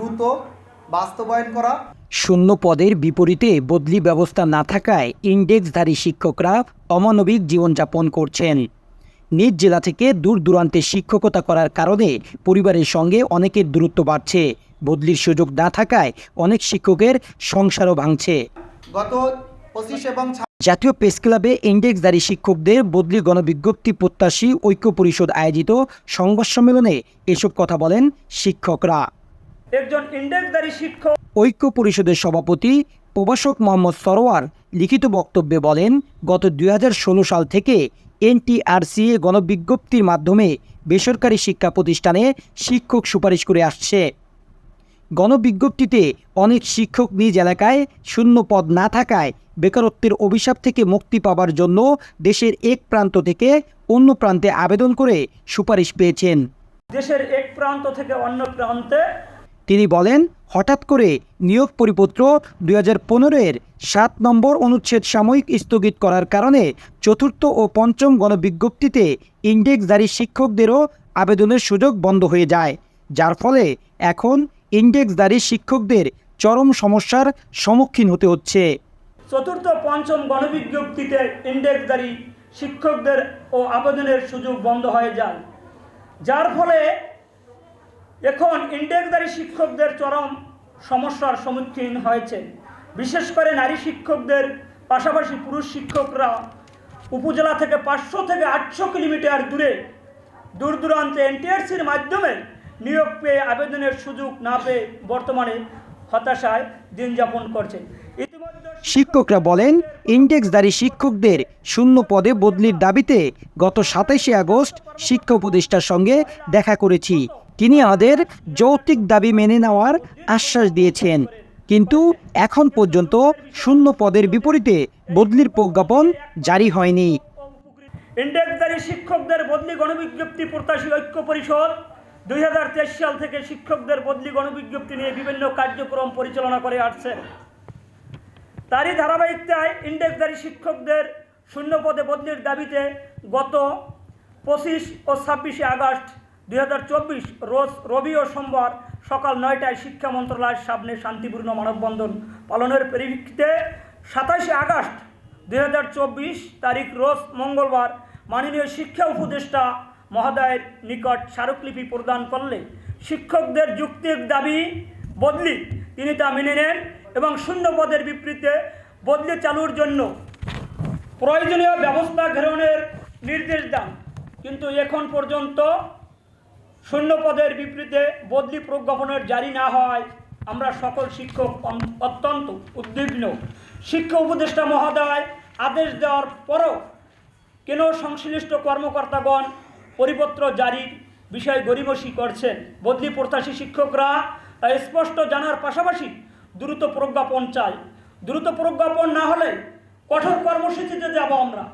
দ্রুত বাস্তবায়ন করা। শূন্য পদের বিপরীতে বদলি ব্যবস্থা না থাকায় ইন্ডেক্সধারী শিক্ষকরা অমানবিক জীবনযাপন করছেন। নিজ জেলা থেকে দূর দূরান্তে শিক্ষকতা করার কারণে পরিবারের সঙ্গে অনেকের দূরত্ব বাড়ছে। বদলির সুযোগ না থাকায় অনেক শিক্ষকের সংসারও ভাঙছে। গত পঁচিশ এবং জাতীয় প্রেস ক্লাবে ইন্ডেক্সধারী শিক্ষকদের বদলি গণবিজ্ঞপ্তি প্রত্যাশী ঐক্য পরিষদ আয়োজিত সংবাদ সম্মেলনে এসব কথা বলেন শিক্ষকরা। একজন ইন্ডেক্সধারী শিক্ষক। ঐক্য পরিষদের সভাপতি প্রভাষক মোহাম্মদ সরোয়ার লিখিত বক্তব্যে বলেন গত দুই হাজার ষোলো সাল থেকে এনটিআরসিএ গণবিজ্ঞপ্তির মাধ্যমে বেসরকারি শিক্ষা প্রতিষ্ঠানে শিক্ষক সুপারিশ করে আসছে। গণবিজ্ঞপ্তিতে অনেক শিক্ষক নিজ এলাকায় শূন্য পদ না থাকায় বেকারত্বের অভিশাপ থেকে মুক্তি পাবার জন্য দেশের এক প্রান্ত থেকে অন্য প্রান্তে আবেদন করে সুপারিশ পেয়েছেন। দেশের এক প্রান্ত থেকে অন্য প্রান্তে তিনি বলেন, হঠাৎ করে নিয়োগ পরিপত্র দুই হাজার পনেরোয়ের সাত নম্বর অনুচ্ছেদ সাময়িক স্থগিত করার কারণে চতুর্থ ও পঞ্চম গণবিজ্ঞপ্তিতে ইন্ডেক্সধারী শিক্ষকদেরও আবেদনের সুযোগ বন্ধ হয়ে যায়, যার ফলে এখন ইন্ডেক্সধারী শিক্ষকদের চরম সমস্যার সম্মুখীন হতে হচ্ছে। চতুর্থ, পঞ্চম গণবিজ্ঞপ্তিতে ইন্ডেক্সধারী শিক্ষকদের ও আবেদনের সুযোগ বন্ধ হয়ে যায়, যার ফলে এখন ইন্ডেক্সধারী শিক্ষকদের চরম সমস্যার সম্মুখীন হয়েছে। বিশেষ করে নারী শিক্ষকদের, পাশাপাশি পুরুষ শিক্ষকরা উপজেলা থেকে পাঁচশো থেকে আটশো কিলোমিটার দূরে, দূর দূরান্তে এনটিআরসির মাধ্যমে নিয়োগ পেয়ে আবেদনের সুযোগ না পেয়ে বর্তমানে হতাশায় দিন যাপন ইতিমধ্যে শিক্ষকরা বলেন ইন্ডেক্সধারী শিক্ষকদের শূন্য পদে বদলির দাবিতে গত সাতাশে আগস্ট শিক্ষা উপদেষ্টার সঙ্গে দেখা করেছি। তিনি আমাদের যৌক্তিক দাবি মেনে নেওয়ার আশ্বাস দিয়েছেন। কিন্তু এখন পর্যন্ত শূন্য পদের বিপরীতে বদলির প্রজ্ঞাপন জারি হয়নি। শিক্ষকদের বদলি গণবিজ্ঞপ্তি প্রত্যাশী ঐক্য পরিষদ দুই হাজার সাল থেকে শিক্ষকদের বদলি গণবিজ্ঞপ্তি নিয়ে বিভিন্ন কার্যক্রম পরিচালনা করে আসছে। তারই ধারাবাহিকতায় ইন্ডেক্সধারী শিক্ষকদের শূন্য পদে বদলির দাবিতে গত পঁচিশ ও ছাব্বিশে আগস্ট দুই হাজার চব্বিশ রোজ রবি ও সোমবার সকাল নয়টায় শিক্ষা মন্ত্রণালয়ের সামনে শান্তিপূর্ণ মানববন্ধন পালনের পরিপ্রেক্ষিতে সাতাশে আগস্ট দু হাজার চব্বিশ তারিখ রোজ মঙ্গলবার মাননীয় শিক্ষা উপদেষ্টা মহোদয়ের নিকট স্মারকলিপি প্রদান করলে শিক্ষকদের যুক্তির দাবি বদলি তিনি তা মেনে নেন এবং শূন্য পদের বিপরীতে বদলি চালুর জন্য প্রয়োজনীয় ব্যবস্থা গ্রহণের নির্দেশ দেন। কিন্তু এখন পর্যন্ত শূন্য পদের বিপরীতে বদলি প্রজ্ঞাপনের জারি না হওয়ায় আমরা সকল শিক্ষক অত্যন্ত উদ্বিগ্ন। শিক্ষা উপদেষ্টা মহোদয় আদেশ দেওয়ার পরও কেন সংশ্লিষ্ট কর্মকর্তাগণ পরিপত্র জারির বিষয়ে গরিমসি করছেন? বদলি প্রত্যাশী শিক্ষকরা স্পষ্ট জানার পাশাপাশি দ্রুত প্রজ্ঞাপন চাই। দ্রুত প্রজ্ঞাপন না হলে কঠোর কর্মসূচিতে যাব আমরা।